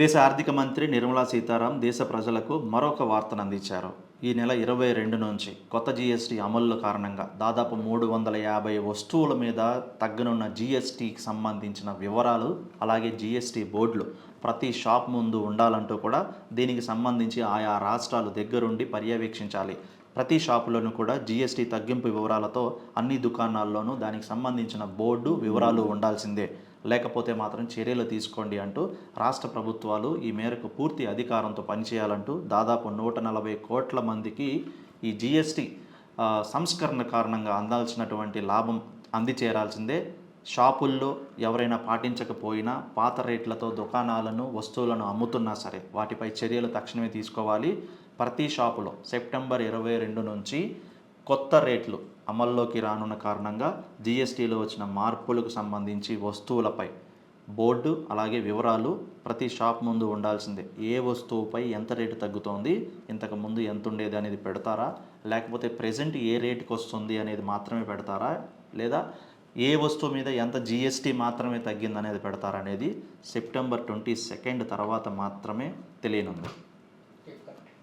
దేశ ఆర్థిక మంత్రి నిర్మలా సీతారాం దేశ ప్రజలకు మరొక వార్తను అందించారు. ఈ నెల ఇరవై రెండు నుంచి కొత్త జీఎస్టీ అమలు కారణంగా దాదాపు మూడు వందల యాభై వస్తువుల మీద తగ్గనున్న జీఎస్టీకి సంబంధించిన వివరాలు అలాగే జీఎస్టీ బోర్డులు ప్రతి షాప్ ముందు ఉండాలంటూ కూడా దీనికి సంబంధించి ఆయా రాష్ట్రాలు దగ్గరుండి పర్యవేక్షించాలి. ప్రతి షాపులోనూ కూడా జీఎస్టీ తగ్గింపు వివరాలతో అన్ని దుకాణాల్లోనూ దానికి సంబంధించిన బోర్డు వివరాలు ఉండాల్సిందే. లేకపోతే మాత్రం చర్యలు తీసుకోండి అంటూ రాష్ట్ర ప్రభుత్వాలు ఈ మేరకు పూర్తి అధికారంతో పనిచేయాలంటూ దాదాపు నూట నలభై కోట్ల మందికి ఈ జిఎస్టి సంస్కరణ కారణంగా అందాల్సినటువంటి లాభం అందిచేరాల్సిందే. షాపుల్లో ఎవరైనా పాటించకపోయినా పాత రేట్లతో దుకాణాలను వస్తువులను అమ్ముతున్నా సరే వాటిపై చర్యలు తక్షణమే తీసుకోవాలి. ప్రతి షాపులో సెప్టెంబర్ ఇరవై రెండు నుంచి కొత్త రేట్లు అమల్లోకి రానున్న కారణంగా జీఎస్టీలో వచ్చిన మార్పులకు సంబంధించి వస్తువులపై బోర్డు అలాగే వివరాలు ప్రతి షాప్ ముందు ఉండాల్సిందే. ఏ వస్తువుపై ఎంత రేటు తగ్గుతోంది ఇంతకు ముందు ఎంత ఉండేది అనేది పెడతారా లేకపోతే ప్రజెంట్ ఏ రేటుకి వస్తుంది అనేది మాత్రమే పెడతారా లేదా ఏ వస్తువు మీద ఎంత జిఎస్టీ మాత్రమే తగ్గిందనేది పెడతారనేది పెడతారా అనేది సెప్టెంబర్ ట్వంటీ సెకండ్ తర్వాత మాత్రమే తెలియనుంది.